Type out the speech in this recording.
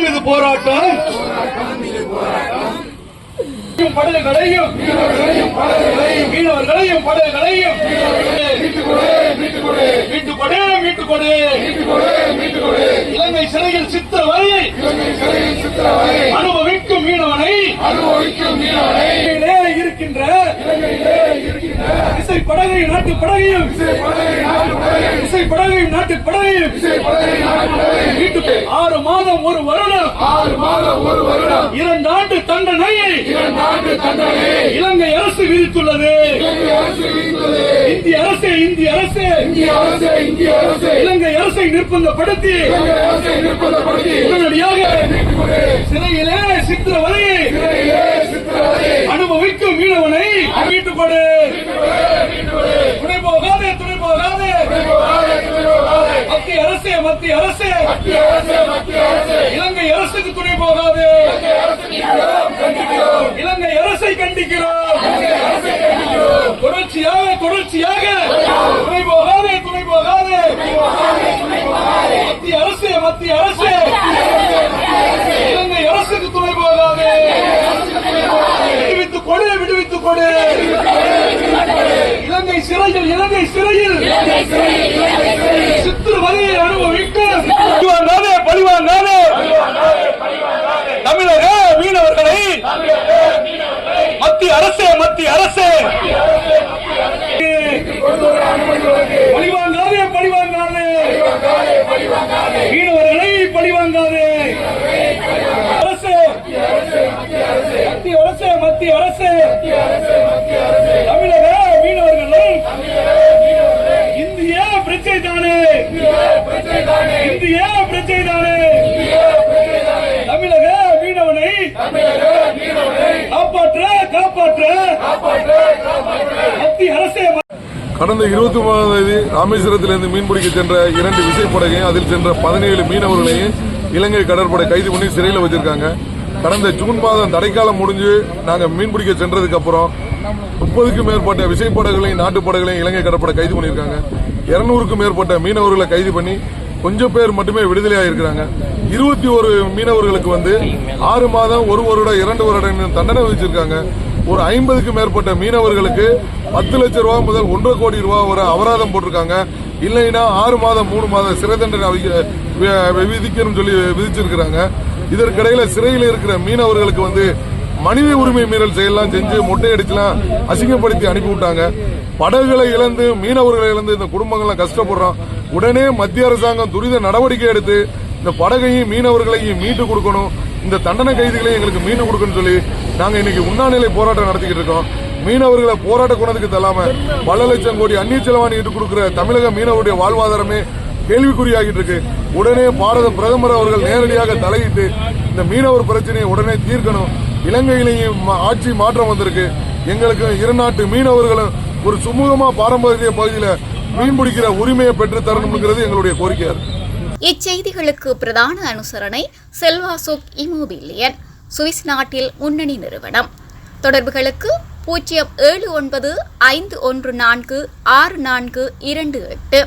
இது போராட்டம். படகுகளையும் மீனவர்களையும் படகுகளையும் மீட்டு கொடு மீட்டு இலங்கை சிறையில் சித்திரவரையை அனுபவிக்கும் மீனவனை அனுபவிக்கும் மீனவனை இருக்கின்ற இசை படகை நாட்டு படகையும் இசை படகை நாட்டு படகையும் இசை படகை நாட்டு படகையும் மாதம் ஒரு வருடம். ஆறு மாதம் ஒரு வருடம். இரண்டு ஆண்டு தண்டனையை இரண்டு ஆண்டு தண்டனை. இலங்கை அரசு விதித்துள்ளது. இந்திய அரசு இந்திய அரசு. இந்திய அரசு இந்திய அரசு. இலங்கை அரசை நிர்பந்தப்படுத்தி. நிர்பந்தப்படுத்தி. உடனடியாக சிறையிலே சித்திரவதை. அனுபவிக்கும் மீனவனை. மீட்டுக் கொடு இலங்கை அரசுக்கு துணை போகாதே. இலங்கை அரசை கண்டிக்கிறோம் தொடர்ச்சியாக தொடர்ச்சியாக. துணை போகாதே துணை போகாதே. மத்திய அரசே மத்திய அரசே. இலங்கை அரசுக்கு துணை போகாதே. விடுவித்துக் கொடு விடுவித்துக் கொடு. இலங்கை சிறையில். இலங்கை சிறையில் சித்திர வரையை அனுபவிக்கும் பழிவாங்காதே பழிவாங்காதே தமிழக மீனவர்களை மத்திய அரசே மத்திய அரசே பழிவாங்காதே பழிவாங்காதே மீனவர்களை பழிவாங்காதே அரசே மத்திய அரசே மத்திய அரசே தமிழக மீனவர்களை இந்திய பிரச்சனை தானே இந்திய பிரச்சனை தானே தமிழக மீனவனை காப்பாற்ற காப்பாற்ற மத்திய அரசே கடந்த இருபத்தி மூணாம் தேதி ராமேஸ்வரத்திலிருந்து மீன்பிடிக்க சென்ற இரண்டு விசைப்படகையும் அதில் சென்ற பதினேழு மீனவர்களையும் இலங்கை கடற்படை கைது பண்ணி சிறையில் வச்சிருக்காங்க கடந்த ஜூன் மாதம் தடைக்காலம் முடிஞ்சு நாங்கள் மீன்பிடிக்க சென்றதுக்கு அப்புறம் முப்பதுக்கும் மேற்பட்ட விசைப்படகுகளையும் நாட்டுப்படகுகளையும் இலங்கை கடற்படை கைது பண்ணியிருக்காங்க. இருநூறுக்கும் மேற்பட்ட மீனவர்களை கைது பண்ணி கொஞ்சம் பேர் மட்டுமே விடுதலையாக இருக்கிறாங்க. இருபத்தி ஒரு மீனவர்களுக்கு வந்து ஆறு மாதம் ஒரு வருடம் இரண்டு வருடம் தண்டனை விதிச்சிருக்காங்க. ஒரு ஐம்பதுக்கும் மேற்பட்ட மீனவர்களுக்கு பத்து லட்சம் ரூபாய் முதல் ஒன்றரை கோடி ரூபாய் வரை அபராதம் போட்டிருக்காங்க. இல்லைன்னா ஆறு மாதம் மூணு மாதம் சிறை தண்டனை விதிக்கணும்னு சொல்லி விதிச்சிருக்கிறாங்க. இதற்கிடையில சிறையில் இருக்கிற மீனவர்களுக்கு வந்து மனித உரிமை மீறல் செயலாம் செஞ்சு மொட்டையடிச்சுலாம் அசிங்கப்படுத்தி அனுப்பி விட்டாங்க படகுகளை இழந்து மீனவர்களை இழந்து இந்த குடும்பங்கள்லாம் கஷ்டப்படுறோம் உடனே மத்திய அரசாங்கம் துரித நடவடிக்கை எடுத்து இந்த படகையும் மீனவர்களையும் மீட்டு கொடுக்கணும். இந்த தண்டனை கைதிகளையும் எங்களுக்கு மீட்டு கொடுக்கணும்னு சொல்லி நாங்க இன்னைக்கு உண்ணாநிலை போராட்டம் நடத்திக்கிட்டு இருக்கோம். மீனவர்களை போராட்ட குணத்துக்கு தள்ளாம பல லட்சம் கோடி அந்நிய செலவாணி ஈட்டு கொடுக்கிற தமிழக மீனவருடைய வாழ்வாதாரமே கேள்விக்குறியாகிட்டு இருக்கு உடனே பாரத பிரதமர் அவர்கள் நேரடியாக தலையிட்டு இந்த மீனவர் பிரச்சனையை உடனே தீர்க்கணும். இலங்கையிலேயும் மா- ஆட்சி மாற்றம் வந்திருக்கு. எங்களுக்கு இரு நாட்டு மீனவர்களும் ஒரு சுமூகமா பாரம்பரிய பகுதியில மீன் பிடிக்கிற உரிமையை பெற்று தரணுங்கிறது எங்களுடைய கோரிக்கையா இருக்கு இச்செய்திகளுக்கு பிரதான அனுசரணை செல்வா சுக் இமோபிலியன் சுவிஸ் நாட்டில் முன்னணி நிறுவனம். தொடர்புகளுக்கு பூஜ்ஜியம் ஏழு ஒன்பது ஐந்து ஒன்று நான்கு ஆறு நான்கு இரண்டு எட்டு.